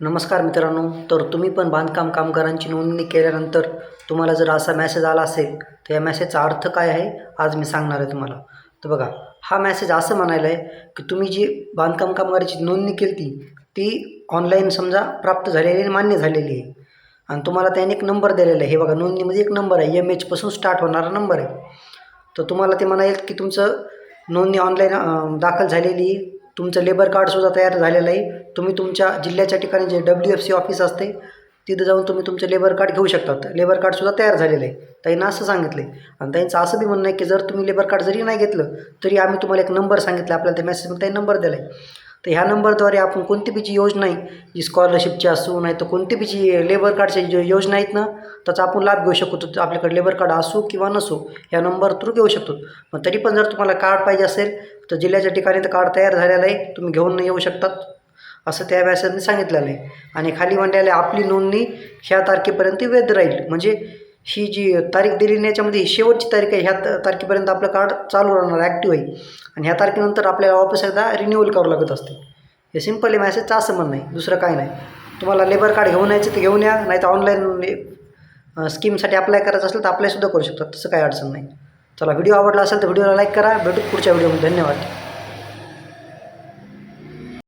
नमस्कार मित्रांनो तर तुम्ही पण बांधकाम कामगारांची नोंदणी केल्यानंतर तुम्हाला जर असा मॅसेज आला असेल तर या मॅसेजचा अर्थ काय आहे आज मी सांगणार आहे तुम्हाला. तर बघा हा मॅसेज असं म्हणायला आहे की तुम्ही जी बांधकाम कामगाराची नोंदणी केली ती ती ऑनलाईन समजा प्राप्त झालेली आणि मान्य झालेली आहे. आणि तुम्हाला त्याने एक नंबर दिलेला आहे. हे बघा नोंदणीमध्ये एक नंबर आहे. एम एचपासून स्टार्ट होणारा नंबर आहे. तर तुम्हाला ते म्हणायला की तुमचं नोंदणी ऑनलाईन दाखल झालेली आहे. तुमचं लेबर कार्डसुद्धा तयार झालेलं आहे. तुम्ही तुमच्या जिल्ह्याच्या ठिकाणी J W F C office असते तिथं जाऊन तुम्ही तुमचं लेबर कार्ड घेऊ शकतात. लेबर कार्डसुद्धा तयार झालेलं आहे. त्यांना असं सांगितलं आहे आणि त्यांचं असं बी म्हणणं आहे की जर तुम्ही लेबर कार्ड जरी नाही घेतलं तरी आम्ही तुम्हाला एक नंबर सांगितला आपल्याला त्या मेसेज त्यांनी नंबर दिला आहे तर ह्या नंबरद्वारे आपण कोणती बीची योजना आहे जी स्कॉलरशिपची असू नाही तर कोणती बीची लेबर कार्डची जो योजना आहेत ना त्याचा आपण लाभ घेऊ शकतो. तर आपल्याकडे लेबर कार्ड असो किंवा नसो ह्या नंबर थ्रू घेऊ शकतो. पण तरी पण जर तुम्हाला कार्ड पाहिजे असेल तर जिल्ह्याच्या ठिकाणी तर कार्ड तयार झालेलं आहे तुम्ही घेऊन येऊ शकतात. असं त्या व्यासाने सांगितलेलं आहे. आणि खाली म्हणलेलं आहे आपली नोंदणी ह्या तारखेपर्यंत वैध राहील. म्हणजे ही जी तारीख दिली नाही याच्यामध्ये ही शेवटची तारीख आहे ह्या तारखेपर्यंत आपलं कार्ड चालू राहणार ॲक्टिव्ह आहे. आणि ह्या तारखेनंतर आपल्याला वापस एकदा रिन्यूअल करावं लागत असते. हे सिंपल आहे मॅसेजचं असं म्हणणं नाही दुसरं काय नाही. तुम्हाला लेबर कार्ड घेऊन यायचं तर घेऊन या नाही तर ऑनलाईन स्कीमसाठी अप्लाय करायचं असेल तर अप्लायसुद्धा करू शकतात तसं काही अडचण नाही. चला व्हिडिओ आवडला असेल तर व्हिडिओला लाईक करा. भेटू पुढच्या व्हिडिओमध्ये धन्यवाद.